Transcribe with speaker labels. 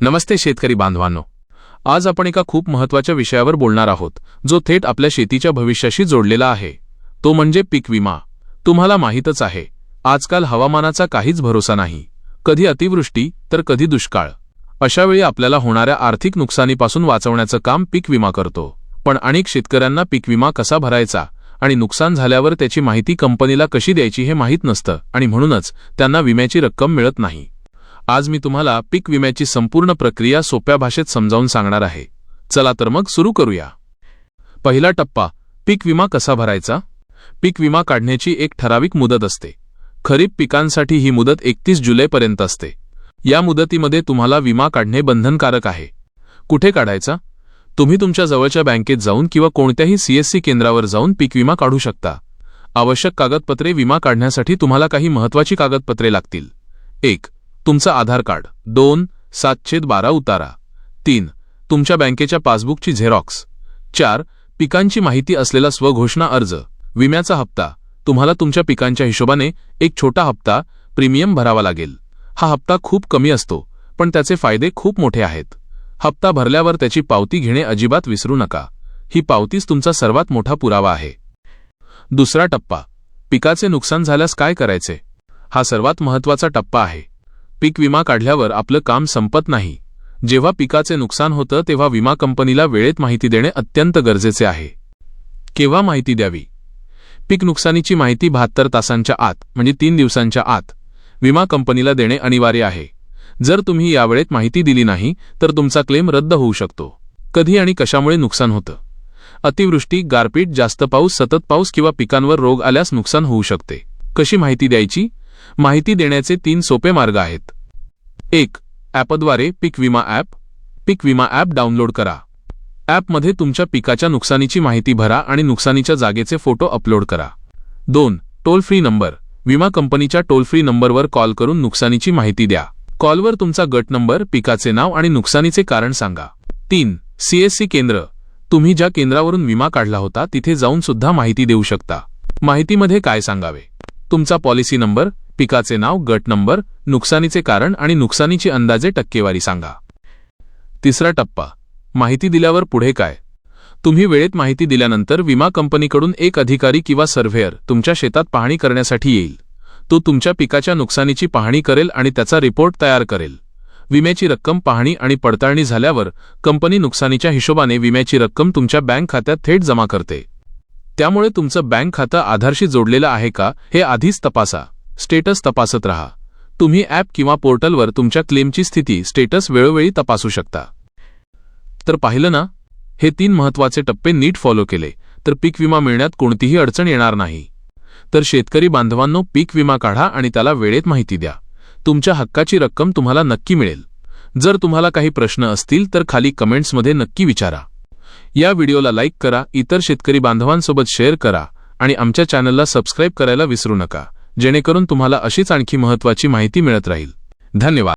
Speaker 1: नमस्ते शेतकरी बांधवांनो. आज आपण एका खूप महत्त्वाच्या विषयावर बोलणार आहोत जो थेट आपल्या शेतीच्या भविष्याशी जोडलेला आहे. तो म्हणजे पीक विमा. तुम्हाला माहीतच आहे आजकाल हवामानाचा काहीच भरोसा नाही. कधी अतिवृष्टी तर कधी दुष्काळ. अशावेळी आपल्याला होणाऱ्या आर्थिक नुकसानीपासून वाचवण्याचं काम पीक विमा करतो. पण अनेक शेतकऱ्यांना पीक विमा कसा भरायचा आणि नुकसान झाल्यावर त्याची माहिती कंपनीला कशी द्यायची हे माहीत नसतं आणि म्हणूनच त्यांना विम्याची रक्कम मिळत नाही. आज मी तुम्हाला पीक विम्याची संपूर्ण प्रक्रिया सोप्या भाषेत समजावून सांगणार आहे. चला तर मग सुरू करूया. पहिला टप्पा पीक विमा कसा भरायचा? पीक विमा काढण्याची एक ठराविक मुदत असते. खरीप पिकांसाठी ही मुदत एकतीस जुलैपर्यंत असते. या मुदतीमध्ये तुम्हाला विमा काढणे बंधनकारक आहे. कुठे काढायचा? तुम्ही तुमच्या जवळच्या बँकेत जाऊन किंवा कोणत्याही सीएससी केंद्रावर जाऊन पीक विमा काढू शकता. आवश्यक कागदपत्रे विमा काढण्यासाठी तुम्हाला काही महत्त्वाची कागदपत्रे लागतील. एक तुमचं आधार कार्ड. दोन सातशे बारा उतारा. तीन तुमच्या बँकेच्या पासबुकची झेरॉक्स. चार पिकांची माहिती असलेला स्वघोषणा अर्ज. विम्याचा हप्ता. तुम्हाला तुमच्या पिकांच्या हिशोबाने एक छोटा हप्ता प्रीमियम भरावा लागेल. हा हप्ता खूप कमी असतो पण त्याचे फायदे खूप मोठे आहेत. हप्ता भरल्यावर त्याची पावती घेणे अजिबात विसरू नका. ही पावतीच तुमचा सर्वात मोठा पुरावा आहे. दुसरा टप्पा. पिकाचे नुकसान झाल्यास काय करायचे? हा सर्वात महत्त्वाचा टप्पा आहे. पीक विमा काढल्यावर आपलं काम संपत नाही. जेव्हा पिकाचे नुकसान होतं तेव्हा विमा कंपनीला वेळेत माहिती देणे अत्यंत गरजेचे आहे. केव्हा माहिती द्यावी? पीक नुकसानीची माहिती बहात्तर तासांच्या आत म्हणजे तीन दिवसांच्या आत विमा कंपनीला देणे अनिवार्य आहे. जर तुम्ही यावेळेत माहिती दिली नाही तर तुमचा क्लेम रद्द होऊ शकतो. कधी आणि कशामुळे नुकसान होतं? अतिवृष्टी गारपीट जास्त पाऊस सतत पाऊस किंवा पिकांवर रोग आल्यास नुकसान होऊ शकते. कशी माहिती द्यायची? माहिती देण्याचे तीन सोपे मार्ग आहेत. एक ॲपद्वारे पीक विमा ॲप. पीक विमा ॲप डाउनलोड करा. ॲपमध्ये तुमच्या पिकाच्या नुकसानीची माहिती भरा आणि नुकसानीच्या जागेचे फोटो अपलोड करा. दोन टोल फ्री नंबर. विमा कंपनीच्या टोल फ्री नंबरवर कॉल करून नुकसानीची माहिती द्या. कॉलवर तुमचा गट नंबर पिकाचे नाव आणि नुकसानीचे कारण सांगा. तीन सीएससी केंद्र. तुम्ही ज्या केंद्रावरून विमा काढला होता तिथे जाऊन सुद्धा माहिती देऊ शकता. माहितीमध्ये काय सांगावे? तुमचा पॉलिसी नंबर पिकाचे नाव गट नंबर नुकसानीचे कारण आणि नुकसानीची अंदाजे टक्केवारी सांगा. तिसरा टप्पा माहिती दिल्यावर पुढे काय? तुम्ही वेळेत माहिती दिल्यानंतर विमा कंपनीकडून एक अधिकारी किंवा सर्व्हेअर तुमच्या शेतात पाहणी करण्यासाठी येईल. तो तुमच्या पिकाच्या नुकसानीची पाहणी करेल आणि त्याचा रिपोर्ट तयार करेल. विम्याची रक्कम पाहणी आणि पडताळणी झाल्यावर कंपनी नुकसानीच्या हिशोबाने विम्याची रक्कम तुमच्या बँक खात्यात थेट जमा करते. त्यामुळे तुमचं बँक खातं आधारशी जोडलेलं आहे का हे आधीच तपासा. स्टेटस तपासत रहा. तुम्ही ॲप किंवा पोर्टलवर तुमच्या क्लेमची स्थिती स्टेटस वेळोवेळी तपासू शकता. तर पाहिलं ना? हे तीन महत्त्वाचे टप्पे नीट फॉलो केले तर पीक विमा मिळण्यात कोणतीही अडचण येणार नाही. तर शेतकरी बांधवांनो पीक विमा काढा आणि त्याला वेळेत माहिती द्या. तुमच्या हक्काची रक्कम तुम्हाला नक्की मिळेल. जर तुम्हाला काही प्रश्न असतील तर खाली कमेंट्समध्ये नक्की विचारा. या व्हिडिओला लाईक करा इतर शेतकरी बांधवांसोबत शेअर करा आणि आमच्या चॅनलला सबस्क्राईब करायला विसरू नका. जेणेकरून तुम्हाला अशीच आणखी महत्त्वाची माहिती मिळत राहील. धन्यवाद.